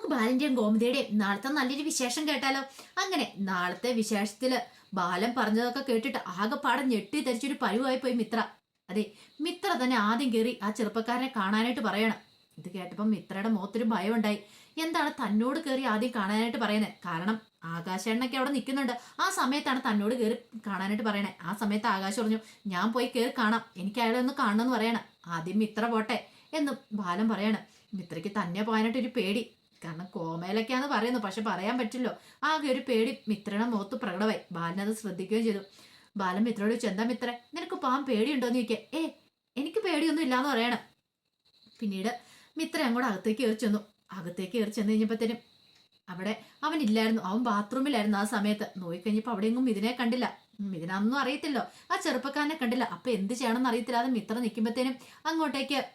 നമുക്ക് ബാലന്റെയും ഗോമതിയുടെയും നാളത്തെ നല്ലൊരു വിശേഷം കേട്ടാലോ? അങ്ങനെ നാളത്തെ വിശേഷത്തിൽ ബാലൻ പറഞ്ഞതൊക്കെ കേട്ടിട്ട് ആകെപ്പാടെ ഞെട്ടി തരിച്ചൊരു പരുവായി പോയി മിത്ര. അതെ മിത്ര തന്നെ ആദ്യം കയറി ആ ചെറുപ്പക്കാരനെ കാണാനായിട്ട് പറയണം. ഇത് കേട്ടപ്പോൾ മിത്രയുടെ മുഖത്തൊരു ഭയം ഉണ്ടായി എന്താണ് തന്നോട് കയറി ആദ്യം കാണാനായിട്ട് പറയുന്നത് കാരണം ആകാശണ്ണൊക്കെ അവിടെ നിൽക്കുന്നുണ്ട്. ആ സമയത്താണ് തന്നോട് കയറി കാണാനായിട്ട് പറയണേ. ആ സമയത്ത് ആകാശ് പറഞ്ഞു ഞാൻ പോയി കയറി കാണാം. എനിക്ക് അയാളെ ഒന്ന് കാണണമെന്ന് പറയണം. ആദ്യം മിത്ര പോട്ടെ എന്നും ബാലൻ പറയണം. മിത്രയ്ക്ക് തന്നെ പോകാനായിട്ട് ഒരു പേടി. കാരണം കോമയിലൊക്കെയാന്ന് പറയുന്നു. പക്ഷെ പറയാൻ പറ്റില്ലോ. ആകെ ഒരു പേടി. മിത്രയുടെ മുഖത്ത് പ്രകടമായി. ബാലനത് ശ്രദ്ധിക്കുകയും ചെയ്തു. ബാലൻ മിത്രയോട് ചോദിച്ചു എന്താ മിത്ര നിനക്ക് പോകാൻ പേടിയുണ്ടോന്ന് ചോദിക്കുക. ഏ എനിക്ക് പേടിയൊന്നും ഇല്ലാന്ന് പറയണം. പിന്നീട് മിത്ര അങ്ങോട്ട് അകത്തേക്ക് കയറി ചെന്നു. അകത്തേക്ക് കയറി ചെന്ന് കഴിഞ്ഞപ്പോഴത്തേനും അവിടെ അവൻ ഇല്ലായിരുന്നു. അവൻ ബാത്റൂമിലായിരുന്നു ആ സമയത്ത്. നോയിക്കഴിഞ്ഞപ്പോൾ അവിടെയെങ്ങും ഇതിനെ കണ്ടില്ല. ഇതിനൊന്നും അറിയത്തില്ലോ. ആ ചെറുപ്പക്കാരനെ കണ്ടില്ല. അപ്പൊ എന്ത് ചെയ്യണമെന്ന് അറിയത്തില്ല അത് മിത്ര നിൽക്കുമ്പോഴത്തേനും അങ്ങോട്ടേക്ക്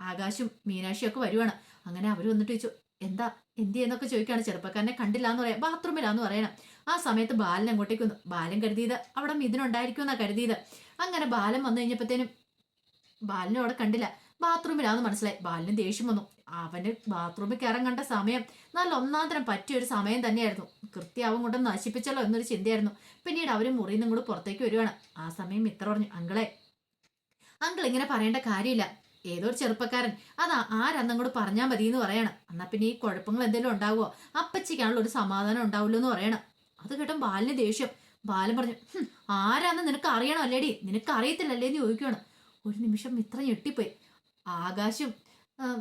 ആകാശും മീനാക്ഷിയും ഒക്കെ വരുവാണ്. അങ്ങനെ അവർ വന്നിട്ട് ചോദിച്ചു എന്താ എന്ത് ചെയ്യുന്നൊക്കെ ചോദിക്കുകയാണ് ചെറുപ്പക്കാരനെ കണ്ടില്ല എന്ന് പറയാം ബാത്റൂമിലാന്ന് പറയണം. ആ സമയത്ത് ബാലൻ അങ്ങോട്ടേക്ക് വന്നു. ബാലൻ കരുതിയത് അവിടെ മിഥുനുണ്ടായിരിക്കും എന്നാ കരുതിയത്. അങ്ങനെ ബാലൻ വന്നു കഴിഞ്ഞപ്പോഴത്തേനും ബാലിനെ അവിടെ കണ്ടില്ല. ബാത്റൂമിലാന്ന് മനസ്സിലായി. ബാലിന് ദേഷ്യം വന്നു. അവന് ബാത്റൂമിൽ കയറാൻ കണ്ട സമയം നല്ല ഒന്നാം തരം പറ്റിയ ഒരു സമയം തന്നെയായിരുന്നു. കൃത്യാവും കൊണ്ട് നശിപ്പിച്ചല്ലോ എന്നൊരു ചിന്തയായിരുന്നു. പിന്നീട് അവർ മുറിയിൽ നിന്നും കൂടെ പുറത്തേക്ക് വരുവാണ്. ആ സമയം ഇത്ര പറഞ്ഞു അങ്കളെ അങ്കിൾ ഇങ്ങനെ പറയേണ്ട കാര്യമില്ല. ഏതോ ഒരു ചെറുപ്പക്കാരൻ അതാ ആരന്നും കൂടെ പറഞ്ഞാൽ മതി എന്ന് പറയണം. എന്നാ പിന്നെ ഈ കുഴപ്പങ്ങൾ എന്തെങ്കിലും ഉണ്ടാവുമോ അപ്പച്ചിക്കാണല്ലോ ഒരു സമാധാനം ഉണ്ടാവില്ലോ എന്ന് പറയണം. അത് കേട്ടോ ബാലിന് ദേഷ്യം. ബാലൻ പറഞ്ഞു "ഹും, ആരാന്ന് നിനക്ക് അറിയണം അല്ലേടി? നിനക്ക് അറിയത്തില്ലല്ലേ? എന്ന് ചോദിക്കുകയാണ് ഒരു നിമിഷം ഇത്ര ഞെട്ടിപ്പോയി. ആകാശം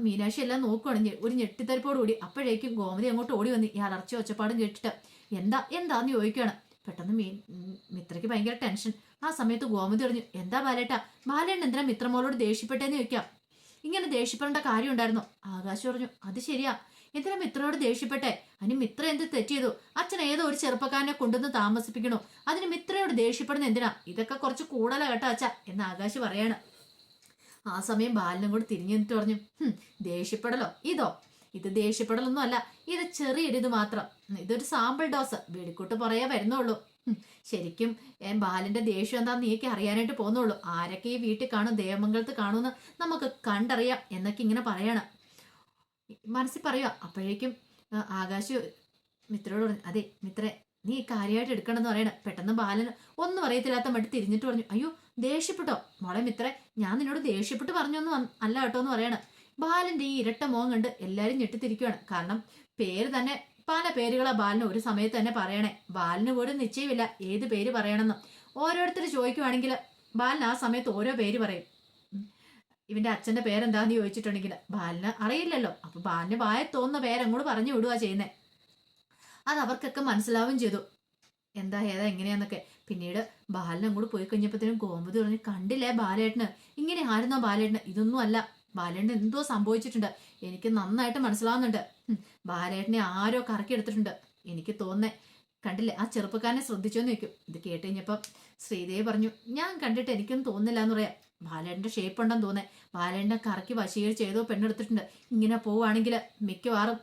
മീനാക്ഷി എല്ലാം നോക്കുവാണ് ഒരു ഞെട്ടിത്തരിപ്പോട് കൂടി അപ്പോഴേക്കും ഗോമതി അങ്ങോട്ട് ഓടി വന്ന് ഈ അലർച്ച ഒച്ചപ്പാടും കേട്ടിട്ട് എന്താ എന്താന്ന് ചോദിക്കുകയാണ് പെട്ടെന്ന് മീൻ മിത്രയ്ക്ക് ഭയങ്കര ടെൻഷൻ. ആ സമയത്ത് ഗോമതി പറഞ്ഞു എന്താ ബാലേട്ട ബാലേട്ടൻ എന്തിനാ മിത്രമോളോട് ദേഷ്യപ്പെട്ടേന്ന് ചോദിക്കാം? ഇങ്ങനെ ദേഷ്യപ്പെടേണ്ട കാര്യം ഉണ്ടായിരുന്നു. ആകാശ് പറഞ്ഞു അത് ശരിയാ. എന്തിനാ മിത്രയോട് ദേഷ്യപ്പെട്ടെ? അനി മിത്ര എന്ത് തെറ്റ് ചെയ്തു? അച്ഛൻ ഏതോ ഒരു ചെറുപ്പക്കാരനെ കൊണ്ടുവന്ന് താമസിപ്പിക്കണോ? അതിന് മിത്രയോട് ദേഷ്യപ്പെടുന്ന എന്തിനാ? ഇതൊക്കെ കുറച്ച് കൂടല കേട്ടോ അച്ഛ എന്ന് ആകാശ് പറയാണ്. ആ സമയം ബാലനും കൂടി തിരിഞ്ഞു നിന്നിട്ട് പറഞ്ഞു "ഹും, ദേഷ്യപ്പെടലോ? ഇതോ? ഇത് ദേഷ്യപ്പെടലൊന്നും അല്ല ഇത് ചെറിയൊരിത് മാത്രം. ഇതൊരു സാമ്പിൾ ഡോസ്. വെടിക്കൂട്ട് പറയാ വരുന്നുള്ളൂ ശരിക്കും ഏ, ബാലന്റെ ദേഷ്യം എന്താന്ന് നീക്ക് അറിയാനായിട്ട് പോകുന്നുള്ളൂ. ആരൊക്കെ ഈ വീട്ടിൽ കാണും ദേവമംഗലത്ത് കാണുമെന്ന് നമുക്ക് കണ്ടറിയാം എന്നൊക്കെ ഇങ്ങനെ പറയണം. മനസ്സിൽ പറയുക അപ്പോഴേക്കും ആകാശ് മിത്രയോട് പറഞ്ഞു അതെ മിത്രേ നീ കാര്യമായിട്ട് എടുക്കണമെന്ന് പറയണം. പെട്ടെന്ന് ബാലൻ ഒന്നും അറിയത്തില്ലാത്ത മട്ടി തിരിഞ്ഞിട്ട് പറഞ്ഞു അയ്യോ ദേഷ്യപ്പെട്ടോ? മോളെ മിത്രേ ഞാൻ നിന്നോട് ദേഷ്യപ്പെട്ട് പറഞ്ഞു എന്ന് അല്ല കേട്ടോ എന്ന് പറയണം. ബാലന്റെ ഈ ഇരട്ട മോഹം കണ്ട് എല്ലാവരും ഞെട്ടിത്തിരിക്കുകയാണ് കാരണം പേര് തന്നെ പല പേരുകളാ ബാലിന് ഒരു സമയത്ത് തന്നെ പറയണേ. ബാലിന് പോലും നിശ്ചയമില്ല ഏത് പേര് പറയണമെന്ന്. ഓരോരുത്തർ ചോദിക്കുവാണെങ്കിൽ ബാലിന് ആ സമയത്ത് ഓരോ പേര് പറയും. ഇവന്റെ അച്ഛന്റെ പേരെന്താന്ന് ചോദിച്ചിട്ടുണ്ടെങ്കിൽ ബാലിന് അറിയില്ലല്ലോ. അപ്പൊ ബാലിന് വായ തോന്നുന്ന പേരങ്ങോട്ട് പറഞ്ഞു വിടുക ചെയ്യുന്നേ. അത് അവർക്കൊക്കെ മനസ്സിലാവുകയും ചെയ്തു. എന്താ ഏതാ എങ്ങനെയാന്നൊക്കെ. പിന്നീട് ബാലിനെ അങ്ങോട്ട് പോയി കഴിഞ്ഞപ്പോഴത്തേനും ഗോമതി പറഞ്ഞു കണ്ടില്ലേ ബാലേട്ടന്? ഇങ്ങനെ ആയിരുന്നോ ബാലേട്ടന്? ഇതൊന്നും അല്ല. ബാലേട്ടന് എന്തോ സംഭവിച്ചിട്ടുണ്ട്. എനിക്ക് നന്നായിട്ട് മനസ്സിലാവുന്നുണ്ട്. ബാലേട്ടനെ ആരോ കറക്കി എടുത്തിട്ടുണ്ട്. എനിക്ക് തോന്നേ കണ്ടില്ലേ ആ ചെറുപ്പക്കാരനെ ശ്രദ്ധിച്ചോന്ന് ചോദിക്കും. ഇത് കേട്ട് ശ്രീദേവി പറഞ്ഞു ഞാൻ കണ്ടിട്ട് എനിക്കൊന്നും തോന്നില്ല എന്ന് പറയാം. ബാലേട്ടന്റെ ഷേപ്പ് ഉണ്ടെന്ന് തോന്നേ ബാലേട്ടനെ കറക്കി വശീകരിച്ച് ഏതോ പെണ്ണെടുത്തിട്ടുണ്ട് ഇങ്ങനെ പോവുകയാണെങ്കിൽ മിക്കവാറും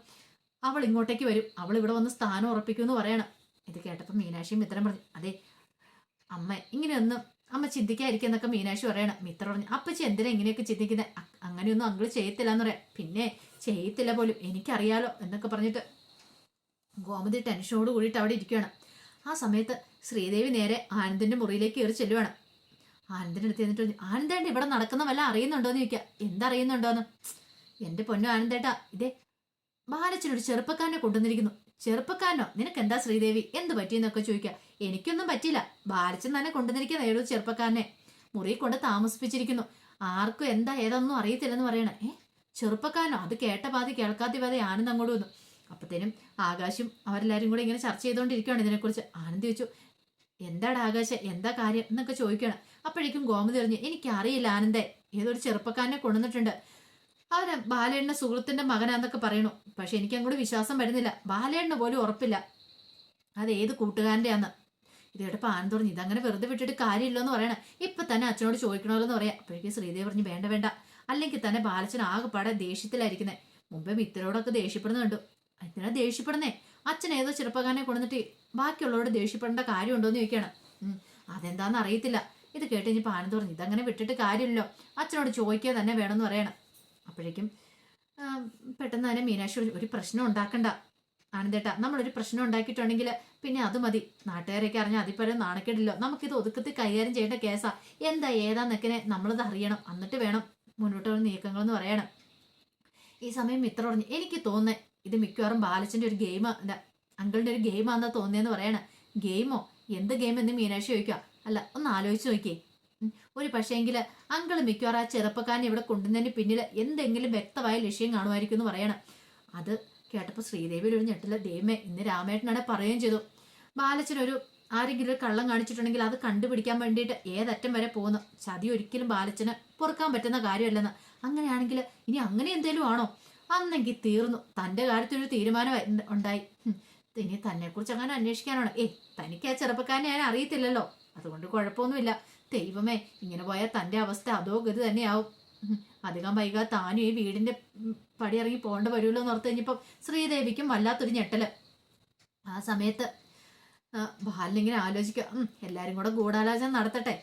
അവൾ ഇങ്ങോട്ടേക്ക് വരും. അവൾ ഇവിടെ വന്ന് സ്ഥാനം ഉറപ്പിക്കുമെന്ന് പറയണം. ഇത് കേട്ടപ്പോൾ മീനാക്ഷിയും മിത്രം പറഞ്ഞു അതെ അമ്മ ഇങ്ങനെയൊന്നും അമ്മ ചിന്തിക്കാതിരിക്കുന്നൊക്കെ മീനാക്ഷി പറയണം. മിത്ര പറഞ്ഞു അപ്പച്ചി എന്തിനാ ഇങ്ങനെയൊക്കെ ചിന്തിക്കുന്നത് അങ്ങനെയൊന്നും അങ്കിൾ ചെയ്യത്തില്ല എന്ന് പറയാം. പിന്നെ ചെയ്യത്തില്ല പോലും എനിക്കറിയാലോ എന്നൊക്കെ പറഞ്ഞിട്ട് ഗോമതി ടെൻഷനോട് കൂടിയിട്ട് അവിടെ ഇരിക്കുകയാണ് ആ സമയത്ത് ശ്രീദേവി നേരെ ആനന്ദിന്റെ മുറിയിലേക്ക് കയറി ചെല്ലുവാണ്. ആനന്ദിന്റെ അടുത്ത് എന്നിട്ട് പറഞ്ഞു ആനന്ദേണ്ട ഇവിടെ നടക്കുന്ന വല്ല അറിയുന്നുണ്ടോ എന്ന് ചോദിക്കുക എന്തറിയുന്നുണ്ടോന്ന്? എന്റെ പൊന്നു ആനന്ദേട്ടാ ഇതേ ബാലച്ചനൊരു ചെറുപ്പക്കാരനെ കൊണ്ടുവന്നിരിക്കുന്നു. ചെറുപ്പക്കാരനോ നിനക്ക് എന്താ ശ്രീദേവി? എന്ത് പറ്റിയെന്നൊക്കെ ചോദിക്കുക. എനിക്കൊന്നും പറ്റില്ല ബാലച്ചൻ തന്നെ കൊണ്ടുവന്നിരിക്കുന്ന ഏഴു ചെറുപ്പക്കാരനെ. മുറി കൊണ്ട് താമസിപ്പിച്ചിരിക്കുന്നു. ആർക്കും എന്താ ഏതൊന്നും അറിയത്തില്ലെന്ന് പറയണേ. ഏ ചെറുപ്പക്കാരനോ? അത് കേട്ട പാതി കേൾക്കാത്ത പാതി ആനന്ദ് അങ്ങോട്ട് വന്നു. അപ്പത്തേനും ആകാശും അവരെല്ലാരും കൂടെ ഇങ്ങനെ ചർച്ച ചെയ്തുകൊണ്ടിരിക്കുകയാണ് ഇതിനെക്കുറിച്ച്. ആനന്ദ് വെച്ചു എന്താണ് ആകാശ എന്താ കാര്യം? എന്നൊക്കെ ചോദിക്കണം അപ്പോഴേക്കും ഗോമതി പറഞ്ഞു എനിക്കറിയില്ല ആനന്ദേ. ഏതൊരു ചെറുപ്പക്കാരനെ കൊണ്ടുവന്നിട്ടുണ്ട്. അവന് ബാലേണ്ണ സുഹൃത്തിന്റെ മകനാന്നൊക്കെ പറയണു. പക്ഷെ എനിക്ക് അങ്ങോട്ട് വിശ്വാസം വരുന്നില്ല. ബാലേണ്ണ പോലും ഉറപ്പില്ല. അത് ഏത് കൂട്ടുകാരന്റെയാന്ന് ഇത് കേട്ടപ്പോൾ ആനന്ദ് പറഞ്ഞു ഇതങ്ങനെ വെറുതെ വിട്ടിട്ട് കാര്യമില്ലെന്ന് പറയണേ. ഇപ്പൊ തന്നെ അച്ഛനോട് ചോദിക്കണമല്ലോ എന്ന് പറയാം. അപ്പോഴേക്കും ശ്രീദേവി പറഞ്ഞു വേണ്ട വേണ്ട. അല്ലെങ്കിൽ തന്നെ ബാലച്ചൻ ആകെപ്പാടെ ദേഷ്യത്തിലായിരിക്കുന്നേ. മുമ്പേ മിത്രയോടൊക്കെ ദേഷ്യപ്പെടുന്ന കണ്ടു. എന്തിനാ ദേഷ്യപ്പെടുന്നേ? അച്ഛൻ ഏതോ ചെറുപ്പക്കാരനെ കൊണ്ടിട്ട് ബാക്കിയുള്ളവരോട് ദേഷ്യപ്പെടേണ്ട കാര്യമുണ്ടോ എന്ന് ചോദിക്കുകയാണ് ഉം, അതെന്താന്ന് അറിയത്തില്ല. ഇത് കേട്ട് കഴിഞ്ഞപ്പോൾ ആനന്ദ് പറഞ്ഞു ഇതങ്ങനെ വിട്ടിട്ട് കാര്യമില്ലല്ലോ. അച്ഛനോട് ചോദിക്കുക തന്നെ വേണമെന്ന് പറയണം. അപ്പോഴേക്കും പെട്ടെന്ന് തന്നെ മീനാക്ഷി ഒരു പ്രശ്നം ഉണ്ടാക്കണ്ട ആനന്ദേട്ടാ നമ്മളൊരു പ്രശ്നം ഉണ്ടാക്കിയിട്ടുണ്ടെങ്കിൽ പിന്നെ അത് മതി. നാട്ടുകാരൊക്കെ അറിഞ്ഞാൽ അതിപ്പോഴും നാണക്കേടില്ലോ. നമുക്കിത് ഒതുക്കത്തിൽ കൈകാര്യം ചെയ്യേണ്ട കേസാ. എന്താ ഏതാന്നൊക്കെ നമ്മളത് അറിയണം. എന്നിട്ട് വേണം മുന്നോട്ടുള്ള നീക്കങ്ങളെന്ന് പറയണം. ഈ സമയം മിത്ര പറഞ്ഞു എനിക്ക് തോന്നേ ഇത് മിക്കവാറും ബാലച്ചന്റെ ഒരു ഗെയിം എന്താ അങ്കിളിന്റെ ഒരു ഗെയിമാണെന്നാ തോന്നിയെന്ന് പറയണ. ഗെയിമോ? എന്ത് ഗെയിം എന്ന് മീനാക്ഷി ചോദിക്കുക അല്ല ഒന്ന് ആലോചിച്ച് നോക്കിയേ. ഒരു പക്ഷേങ്കിൽ അങ്കിൾ മിക്കവാറും ആ ചെറുപ്പക്കാരനെ ഇവിടെ കൊണ്ടുവന്നതിന് പിന്നിൽ എന്തെങ്കിലും വ്യക്തമായ ലക്ഷ്യം കാണുമായിരിക്കും എന്ന് പറയണം. അത് കേട്ടപ്പോൾ ശ്രീദേവി ഒരു ഞെട്ടില്ല ദൈവമേ ഇന്ന് രാമേട്ടനാണ് പറയുകയും ചെയ്തു. ബാലച്ചനൊരു ആരെങ്കിലും ഒരു കള്ളം കാണിച്ചിട്ടുണ്ടെങ്കിൽ അത് കണ്ടുപിടിക്കാൻ വേണ്ടിയിട്ട് ഏതറ്റം വരെ പോകുന്നു. ചതി ഒരിക്കലും ബാലച്ചന് പൊറുക്കാൻ പറ്റുന്ന കാര്യമല്ലെന്ന്. അങ്ങനെയാണെങ്കിൽ ഇനി അങ്ങനെ എന്തേലും ആണോ? അന്നെങ്കിൽ തീർന്നു. തന്റെ കാര്യത്തിലൊരു തീരുമാനം ഉണ്ടായി. ഇനി തന്നെക്കുറിച്ച് അങ്ങനെ അന്വേഷിക്കാനാണ്? ഏ തനിക്ക് ആ ചെറുപ്പക്കാരനെ ഞാൻ അറിയത്തില്ലല്ലോ. അതുകൊണ്ട് കുഴപ്പമൊന്നുമില്ല. ദൈവമേ ഇങ്ങനെ പോയാൽ തന്റെ അവസ്ഥ അതോ ഗതി തന്നെയാവും. അധികം വൈകാതെ താനും ഈ വീടിന്റെ പടി ഇറങ്ങി പോകേണ്ട വരുമല്ലോ എന്ന് ഓർത്ത് ശ്രീദേവിക്കും വല്ലാത്തൊരു ഞെട്ടൽ. ആ സമയത്ത് ബാലിനിങ്ങനെ ആലോചിക്കുക. എല്ലാവരും കൂടെ ഗൂഢാലോചന നടത്തട്ടെ.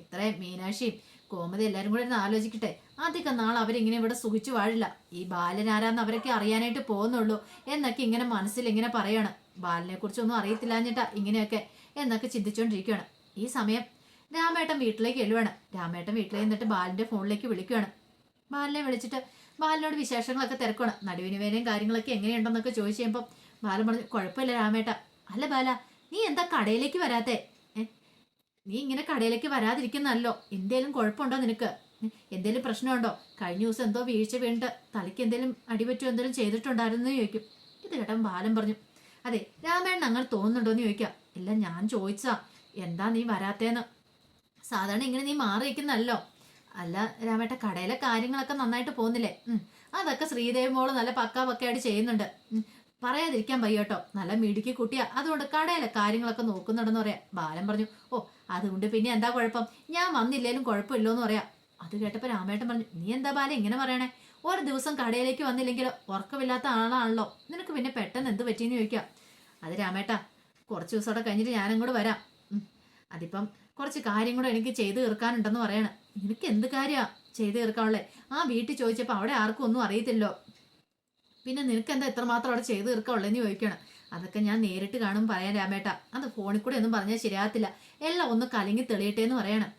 ഇത്രയും മീനാക്ഷിയും കോമതി എല്ലാവരും കൂടെ ഇരുന്ന് ആലോചിക്കട്ടെ. അധികം നാൾ അവരിങ്ങനെ ഇവിടെ സുഖിച്ചു വാഴില്ല. ഈ ബാലനാരാന്ന് അവരൊക്കെ അറിയാനായിട്ട് പോകുന്നുള്ളൂ എന്നൊക്കെ ഇങ്ങനെ മനസ്സിൽ ഇങ്ങനെ പറയാണ്. ബാലിനെ കുറിച്ചൊന്നും അറിയത്തില്ലാഞ്ഞിട്ടാ ഇങ്ങനെയൊക്കെ എന്നൊക്കെ ചിന്തിച്ചുകൊണ്ടിരിക്കുകയാണ് ഈ സമയം രാമേട്ടൻ വീട്ടിലേക്ക് എഴുവാണ് രാമേട്ടൻ വീട്ടിലേക്ക് നിന്നിട്ട് ബാലിന്റെ ഫോണിലേക്ക് വിളിക്കുകയാണ് ബാലിനെ വിളിച്ചിട്ട് ബാലിനോട് വിശേഷങ്ങളൊക്കെ തിരക്കണം നടുവിന് വേനയും കാര്യങ്ങളൊക്കെ എങ്ങനെയുണ്ടെന്നൊക്കെ ചോദിച്ചു കഴിയുമ്പോൾ ബാലൻ പറഞ്ഞു കുഴപ്പമില്ല രാമേട്ട. അല്ല ബാല നീ എന്താ കടയിലേക്ക് വരാത്തെ? നീ ഇങ്ങനെ കടയിലേക്ക് വരാതിരിക്കുന്നല്ലോ എന്തേലും കുഴപ്പമുണ്ടോ നിനക്ക്? എന്തേലും പ്രശ്നമുണ്ടോ? കഴിഞ്ഞ ദിവസം എന്തോ വീഴ്ച വീണിട്ട് തലയ്ക്ക് എന്തേലും അടിപറ്റോ എന്തേലും ചെയ്തിട്ടുണ്ടായിരുന്നു? ചോദിക്കും. ഇത് കേട്ടൻ ബാലൻ പറഞ്ഞു അതെ രാമേണ്ണ അങ്ങനെ തോന്നുന്നുണ്ടോ എന്ന് ചോദിക്കാം. ഇല്ല ഞാൻ ചോദിച്ചാ എന്താ നീ വരാത്തേന്ന്? സാധാരണ ഇങ്ങനെ നീ മാറി നിൽക്കുന്നല്ലോ. അല്ല രാമേട്ട കടയിലെ കാര്യങ്ങളൊക്കെ നന്നായിട്ട് പോകുന്നില്ലേ. അതൊക്കെ ശ്രീദേവി മോൾ നല്ല പക്കാ പക്കയായിട്ട് ചെയ്യുന്നുണ്ട് പറയാതിരിക്കാൻ വയ്യോട്ടോ. നല്ല മിടുക്കി കുട്ടിയാ. അതുകൊണ്ട് കടയിലെ കാര്യങ്ങളൊക്കെ നോക്കുന്നുണ്ടെന്ന് പറയാം. ബാലൻ പറഞ്ഞു ഓ അതുകൊണ്ട് പിന്നെ എന്താ കുഴപ്പം? ഞാൻ വന്നില്ലേലും കുഴപ്പമില്ലോ എന്ന് പറയാം. അത് കേട്ടപ്പോ രാമേട്ടൻ പറഞ്ഞു നീ എന്താ ബാല ഇങ്ങനെ പറയണേ? ഒരു ദിവസം കടയിലേക്ക് വന്നില്ലെങ്കിൽ ഉറക്കമില്ലാത്ത ആളാണല്ലോ. നിനക്ക് പിന്നെ പെട്ടെന്ന് എന്ത് പറ്റിയെന്ന് ചോദിക്കാം. അത് രാമേട്ടാ കുറച്ച് ദിവസം അവിടെ കഴിഞ്ഞിട്ട് ഞാനും കൂടെ വരാം അതിപ്പം കുറച്ച് കാര്യം കൂടെ എനിക്ക് ചെയ്തു തീർക്കാനുണ്ടെന്ന് പറയണം. നിനക്ക് എന്ത് കാര്യമാ ചെയ്തു തീർക്കാനുള്ളേ? ആ വീട്ടിൽ ചോദിച്ചപ്പോൾ അവിടെ ആർക്കും ഒന്നും അറിയത്തില്ലോ. പിന്നെ നിനക്ക് എന്താ എത്രമാത്രം അവിടെ ചെയ്തു തീർക്കാനുള്ളതെന്ന് ചോദിക്കണം. അതൊക്കെ ഞാൻ നേരിട്ട് കാണും പറയാൻ രാമേട്ട. അത് ഫോണിൽ കൂടെ ഒന്നും പറഞ്ഞാൽ ശരിയാകത്തില്ല. എല്ലാം ഒന്ന് കലങ്ങി തെളിയട്ടെ എന്ന് പറയണം.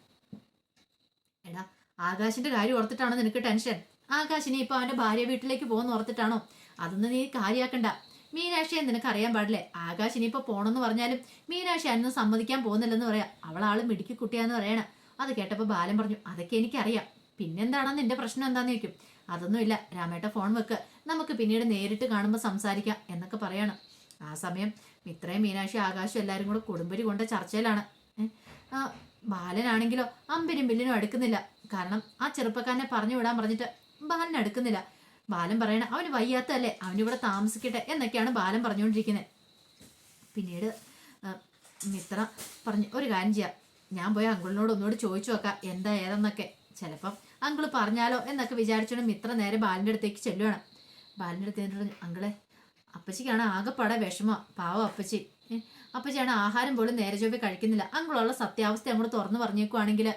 എടാ ആകാശിന്റെ കാര്യം ഓർത്തിട്ടാണോ നിനക്ക് ടെൻഷൻ? ആകാശിനെ ഇപ്പൊ അവന്റെ ഭാര്യ വീട്ടിലേക്ക് പോകുന്ന ഓർത്തിട്ടാണോ? അതൊന്നും നീ കാര്യാക്കണ്ട. മീനാക്ഷിയെ നിനക്ക് അറിയാൻ പാടില്ലേ? ആകാശ് ഇനിയിപ്പോ പോണെന്ന് പറഞ്ഞാലും മീനാക്ഷി അന്ന് സമ്മതിക്കാൻ പോകുന്നില്ലെന്ന് പറയാം. അവളാൾ മിടുക്കി കുട്ടിയാന്ന് പറയണ. അത് കേട്ടപ്പോ ബാലൻ പറഞ്ഞു അതൊക്കെ എനിക്കറിയാം. പിന്നെന്താണെന്ന് നിന്റെ പ്രശ്നം എന്താന്ന് ചോദിക്കും? അതൊന്നുമില്ല. രാമേട്ട ഫോൺ വെക്ക്. നമുക്ക് പിന്നീട് നേരിട്ട് കാണുമ്പോൾ സംസാരിക്കാം എന്നൊക്കെ പറയണം. ആ സമയം മിത്രയും മീനാക്ഷി ആകാശം എല്ലാവരും കൂടെ കുടുംബരി കൊണ്ട ചർച്ചയിലാണ്. ബാലനാണെങ്കിലോ അമ്പിനും ബില്ലിനും അടുക്കുന്നില്ല. കാരണം ആ ചെറുപ്പക്കാരനെ പറഞ്ഞു വിടാൻ പറഞ്ഞിട്ട് ബാലൻ അടുക്കുന്നില്ല. ബാലൻ പറയണ അവന് വയ്യാത്തല്ലേ അവനിവിടെ താമസിക്കട്ടെ? എന്നൊക്കെയാണ് ബാലൻ പറഞ്ഞുകൊണ്ടിരിക്കുന്നത് പിന്നീട് മിത്ര പറഞ്ഞു ഒരു കാര്യം ചെയ്യാം. ഞാൻ പോയി അങ്കിളിനോട് ഒന്നുകൂടി ചോദിച്ചു നോക്കാം എന്താ ഏതെന്നൊക്കെ. ചിലപ്പം അങ്കിൾ പറഞ്ഞാലോ എന്നൊക്കെ വിചാരിച്ചോണ്ട് മിത്ര നേരെ ബാലിന്റെ അടുത്തേക്ക് ചെല്ലുവാണ്. ബാലിന്റെ അടുത്ത് ചെന്നിട്ട് പറഞ്ഞു അങ്കിളെ അപ്പച്ചിക്കാണ് ആകെപ്പാടെ വിഷമം. പാവം അപ്പച്ചി. അപ്പച്ചിയാണ് ആഹാരം പോലും നേരെ ചോപ്പി കഴിക്കുന്നില്ല. അങ്കിളുള്ള സത്യാവസ്ഥ അങ്ങോട്ട് തുറന്നു പറഞ്ഞേക്കുവാണെങ്കിൽ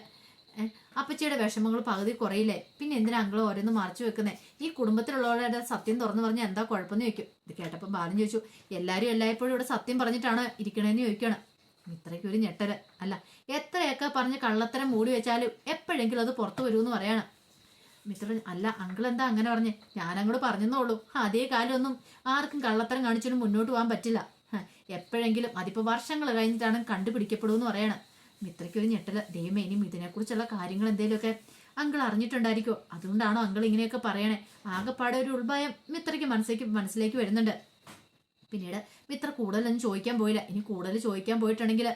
അപ്പച്ചിയുടെ വിഷമങ്ങൾ പകുതി കുറയില്ലേ? പിന്നെ എന്തിനാ അങ്കിൾ ഓരോന്ന് മറച്ചു വെക്കുന്നേ? ഈ കുടുംബത്തിലുള്ളവരുടെ സത്യം തുറന്നു പറഞ്ഞാൽ എന്താ കുഴപ്പമെന്ന് ചോദിക്കും. ഇത് കേട്ടപ്പോൾ ബാലൻ ചോദിച്ചു എല്ലാവരും എല്ലായ്പ്പോഴും ഇവിടെ സത്യം പറഞ്ഞിട്ടാണ് ഇരിക്കണേന്ന് ചോദിക്കണം. ഇത്രയ്ക്ക് ഒരു ഞെട്ടൽ. അല്ല എത്രയൊക്കെ പറഞ്ഞ് കള്ളത്തരം മൂടി വെച്ചാലും എപ്പോഴെങ്കിലും അത് പുറത്തു വരുമെന്ന് പറയാണ്. മിത്ര അല്ല അങ്കിൾ എന്താ അങ്ങനെ പറഞ്ഞ്? ഞാൻ അങ്ങോട്ട് പറഞ്ഞെന്നേ അതേ കാലമൊന്നും ആർക്കും കള്ളത്തരം കാണിച്ചൊന്നും മുന്നോട്ട് പോകാൻ പറ്റില്ല. എപ്പോഴെങ്കിലും അതിപ്പോൾ വർഷങ്ങൾ കഴിഞ്ഞിട്ടാണ് കണ്ടുപിടിക്കപ്പെടുമെന്ന് പറയണം. മിത്രയ്ക്ക് ഒരു ഞെട്ടൽ. ദൈവമേ ഇനി ഇതിനെക്കുറിച്ചുള്ള കാര്യങ്ങൾ എന്തെങ്കിലുമൊക്കെ അങ്കിൾ അറിഞ്ഞിട്ടുണ്ടായിരിക്കോ അതുകൊണ്ടാണോ അങ്കിൾ ഇങ്ങനെയൊക്കെ പറയണേ? ആകെപ്പാടെ ഒരു ഉൾഭയം മിത്രയ്ക്ക് മനസ്സിലേക്ക് മനസ്സിലേക്ക് വരുന്നുണ്ട്. പിന്നീട് മിത്ര കൂടുതലൊന്നും ചോദിക്കാൻ പോയില്ല. ഇനി കൂടുതൽ ചോദിക്കാൻ പോയിട്ടുണ്ടെങ്കിൽ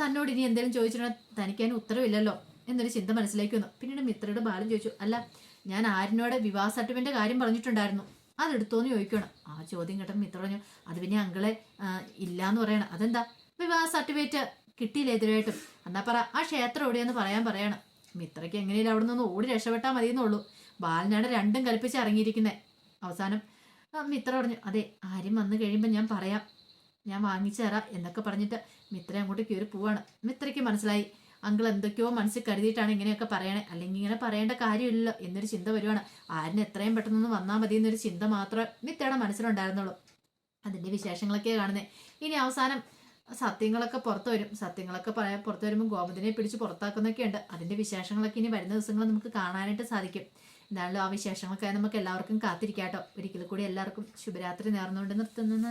തന്നോട് ഇനി എന്തെങ്കിലും ചോദിച്ചിട്ടുണ്ടെങ്കിൽ തനിക്ക് അതിന് ഉത്തരവില്ലല്ലോ എന്നൊരു ചിന്ത മനസ്സിലേക്ക് വന്നു. പിന്നീട് മിത്രയുടെ ബാലൻ ചോദിച്ചു അല്ല ഞാൻ ആരിനോട് വിവാഹ സർട്ടിഫിക്കറ്റിന്റെ കാര്യം പറഞ്ഞിട്ടുണ്ടായിരുന്നു? അതെടുത്തോന്ന് ചോദിക്കണം ആ ചോദ്യം കേട്ടപ്പോൾ മിത്ര പറഞ്ഞു അത് പിന്നെ അങ്കിളെ ഇല്ലയെന്ന് പറയണം. അതെന്താ? വിവാഹ സർട്ടിഫിക്കറ്റ് കിട്ടിയില്ല എതിരായിട്ടും എന്നാ പറ ആ ക്ഷേത്രം എവിടെയെന്ന് പറയാൻ പറയണം. മിത്രയ്ക്ക് എങ്ങനെയും അവിടെ നിന്ന് ഓടി രക്ഷപ്പെട്ടാൽ മതിയെന്നുള്ളൂ. ബാലനാണ് രണ്ടും കൽപ്പിച്ച് ഇറങ്ങിയിരിക്കുന്നത് അവസാനം മിത്ര പറഞ്ഞു അതെ ആരും വന്നു കഴിയുമ്പോൾ ഞാൻ പറയാം. ഞാൻ വാങ്ങിച്ചു തരാം എന്നൊക്കെ പറഞ്ഞിട്ട് മിത്ര അങ്ങോട്ട് കയറി പോവാണ്. മിത്രയ്ക്ക് മനസ്സിലായി അങ്കിൾ എന്തൊക്കെയോ മനസ്സിൽ കരുതിയിട്ടാണ് ഇങ്ങനെയൊക്കെ പറയണേ. അല്ലെങ്കിൽ ഇങ്ങനെ പറയേണ്ട കാര്യമില്ലല്ലോ എന്നൊരു ചിന്ത വരുവാണ്. ആരിന് എത്രയും പെട്ടെന്ന് വന്നാൽ മതി എന്നൊരു ചിന്ത മാത്രമേ മിത്രയുടെ മനസ്സിലുണ്ടായിരുന്നുള്ളൂ. അതിന്റെ വിശേഷങ്ങളൊക്കെ കാണുന്നത് ഇനി അവസാനം സത്യങ്ങളൊക്കെ പുറത്തു വരും. സത്യങ്ങളൊക്കെ പറയാൻ പുറത്തു വരുമ്പോൾ ഗോമതിനെ പിടിച്ച് പുറത്താക്കുന്നൊക്കെ ഉണ്ട്. അതിന്റെ വിശേഷങ്ങളൊക്കെ ഇനി വരുന്ന ദിവസങ്ങൾ നമുക്ക് കാണാനായിട്ട് സാധിക്കും. എന്തായാലും ആ വിശേഷങ്ങൾക്കായി നമുക്ക് എല്ലാവർക്കും കാത്തിരിക്കാട്ടോ. ഒരിക്കൽ കൂടി എല്ലാവർക്കും ശുഭരാത്രി നേർന്നുകൊണ്ട് നിർത്തുന്നു.